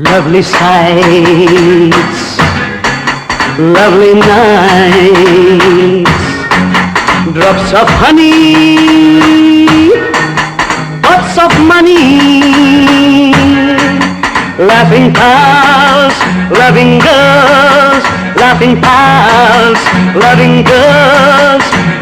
lovely sights, lovely nights, drops of honey, pots of money, laughing pals, loving girls, laughing pals, loving girls.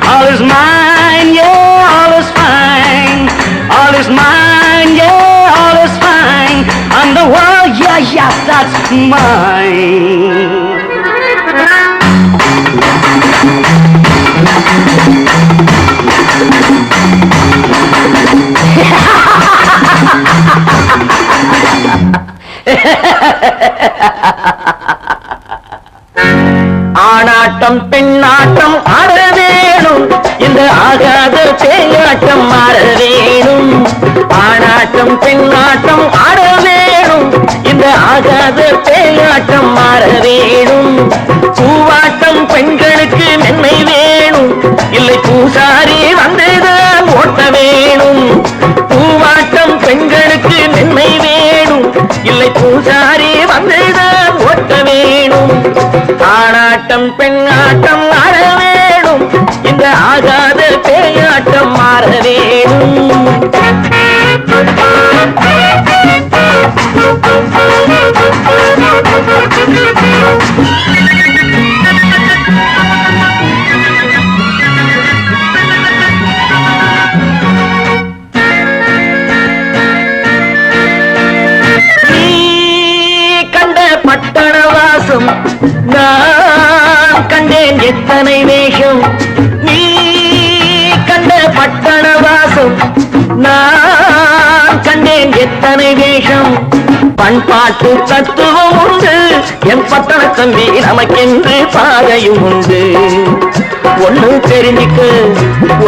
ஆணாட்டம் பெண்ணாட்டம் ஆட வேணும் இந்த ஆகாத பேயாட்டம் ஆட வேணும் ஆணாட்டம் பெண்ணாட்டம் ஆட வேணும் இந்த ஆகாத பேயாட்டம் ஆட வேணும் பூவாட்டம் பெண்களுக்கு மென்மை வேணும். இல்லை பூசாரி வந்துதான் ஓட்ட இல்லை பூசாரி வந்துதான் ஓட்ட வேணும் ஆணாட்டம் பெண்ணாட்டம் ஆட வேணும் இந்த ஆகாத பேயாட்டம் மாற வேணும் Thank you. வாசம் நான் கண்டேன் எத்தனை வேஷம். பண்பாட்டு தத்துவம் உண்டு. என் பட்டண தம்பி நமக்கென்று பாதையும் உண்டு. ஒண்ணு தெரிஞ்சுக்கு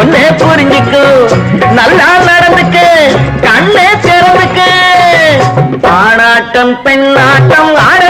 ஒன்னே புரிஞ்சுக்கு. நல்லா நடந்துக்கு கண்ணே திறந்துக்கு. ஆணாட்டம் பெண்ணாட்டம் ஆட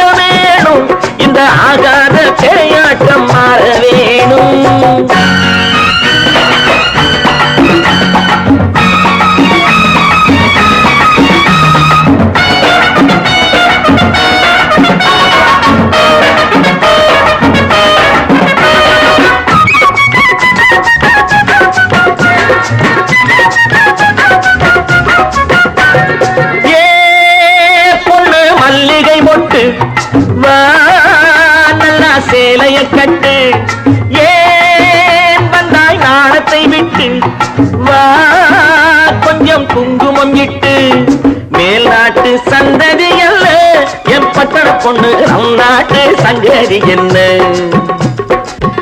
பொண்ணு நம் நாட்டு சங்கதி என்ன?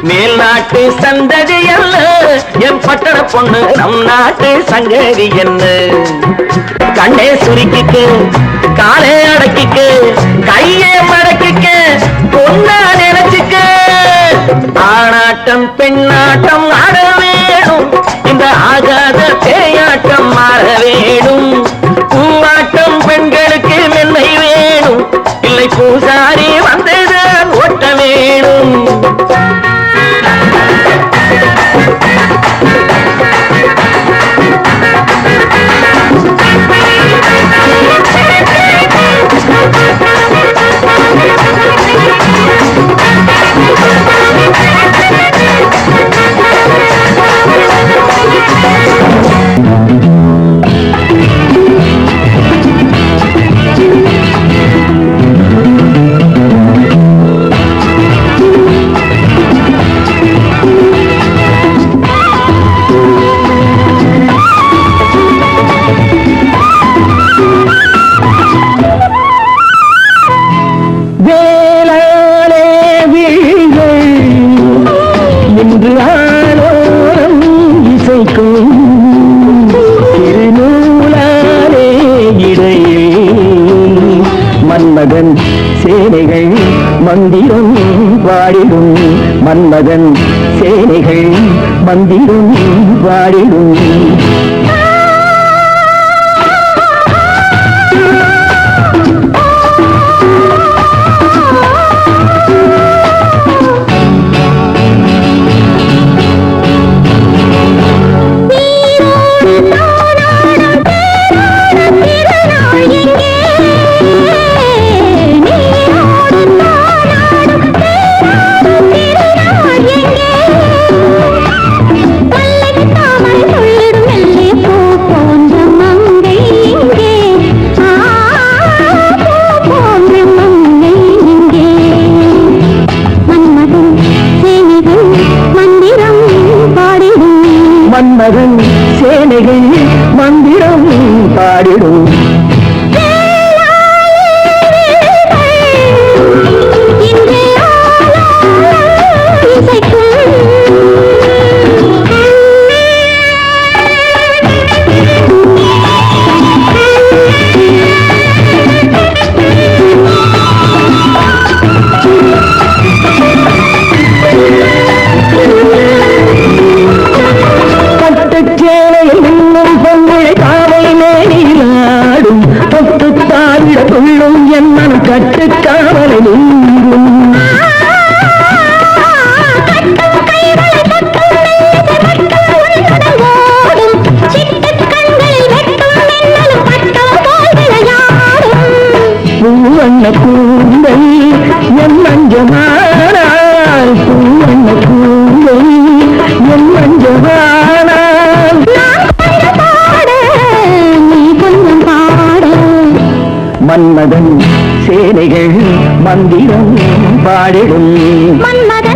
மேல் நாட்டு சந்ததி அல்ல என் பட்டண பொண்ணு நம் நாட்டு சங்கதி என்ன? கண்ணே சுருக்கிக்கு காலே அடக்கிக்கு கையே மடக்கிக்கு பொண்ணா நினைச்சுக்கு. ஆணாட்டம் பெண்ணாட்டம் ஆட வேணும். இந்த ஆகாத பேயாட்டம் மாற மன்மதன் சேனைகள் வந்திடும் பாடிடும் மன்மகன் சேனைகள் மந்திரம் பாடிடும். மன்மதன் சேனைகள் மந்திரம் பாடிடும் மன்மதன்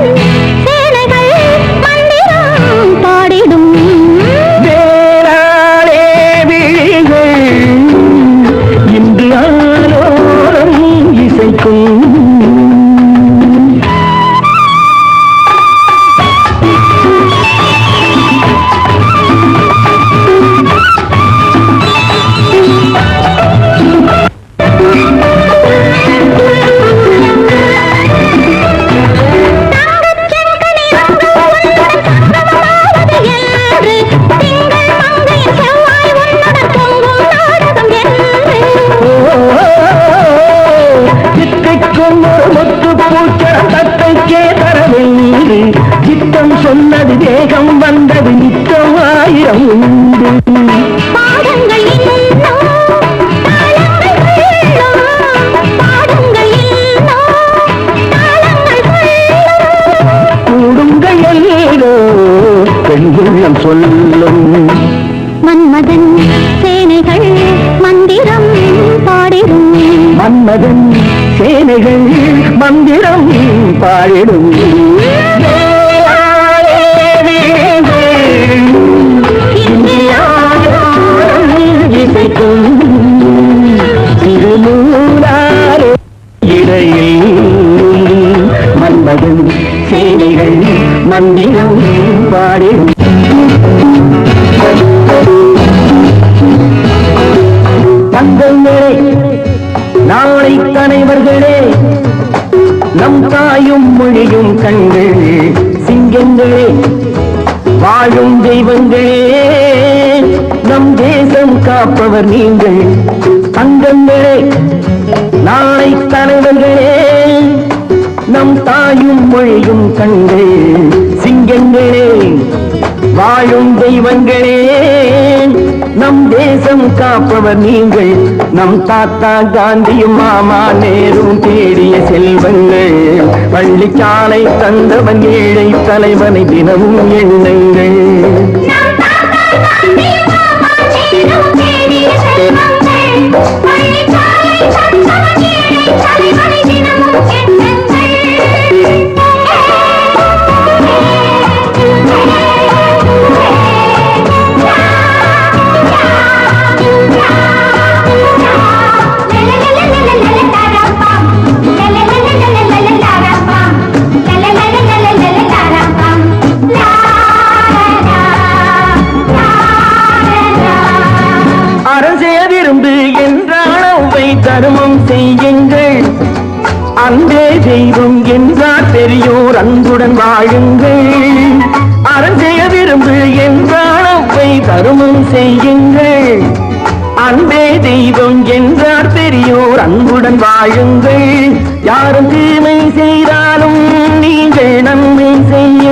சொல்லும். மன்மதன் சேனைகள் மந்திரம் பாடிடும். மன்மதன் சேனைகள் மந்திரம் பாடிடும். இசைக்கும் திருநூலாரே இடையில் மன்மதன் சேனைகள் மந்திரம் பாடிடும். மொழியும் சிங்கங்களே வாழும் தெய்வங்களே நம் தேசம் காப்பவர் நீங்கள். தங்கங்களே நாளை தலைவர்களே நம் தாயும் மொழியும் கண்கள் சிங்கங்களே வாழும் தெய்வங்களே நம் தேசம் காப்பவர் நீங்கள். நம் தாத்தா காந்தியும் மாமா நேரும் தேடிய செல்வங்கள். பள்ளிச்சாலை தந்தவன் ஏழை தலைவனை தினமும் எண்ணுங்கள். என்றார் பெரியோர் அன்புடன் வாழுங்கள். அறம் செய்ய விரும்பு என்றால் அவை தருமம் செய்யுங்கள். அன்பே தெய்வம் என்றார் பெரியோர் அன்புடன் வாழுங்கள். யாரும் தீமை செய்தாலும் நீங்கள் நன்மை செய்யுங்கள்.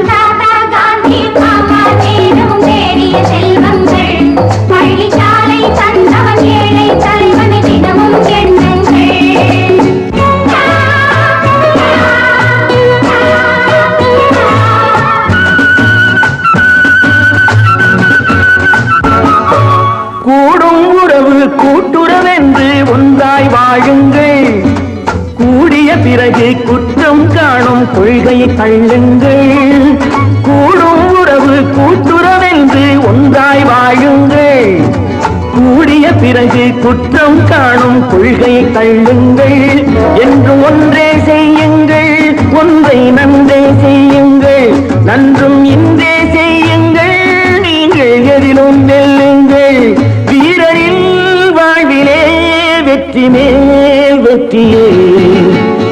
வாழுங்கள் கூடிய பிறகு குற்றம் காணும் கொள்கையை தள்ளுங்கள். கூடும் உறவு கூட்டுறவென்று ஒன்றாய் வாழுங்கள். கூடிய பிறகு குற்றம் காணும் கொள்கையை தள்ளுங்கள். என்று ஒன்றே செய்யுங்கள். ஒன்றை நன்றே செய்யுங்கள். நன்றும் இன்னும்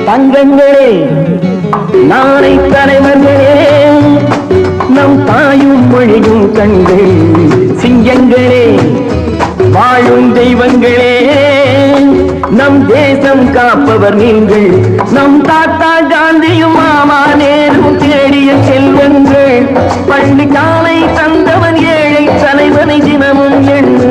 தங்கங்களே நாளை தலைவர்களே நம் தாயும் மொழியும் கண்கள் சிங்கங்களே வாழும் தெய்வங்களே நம் தேசம் காப்பவர் நீங்கள் நம் தாத்தா காந்தியும் மாமா நேரும் தேடிய செல்வங்கள் பள்ளி காலை தந்தவன் ஏழை தலைவனை தினமும் எண்ணு.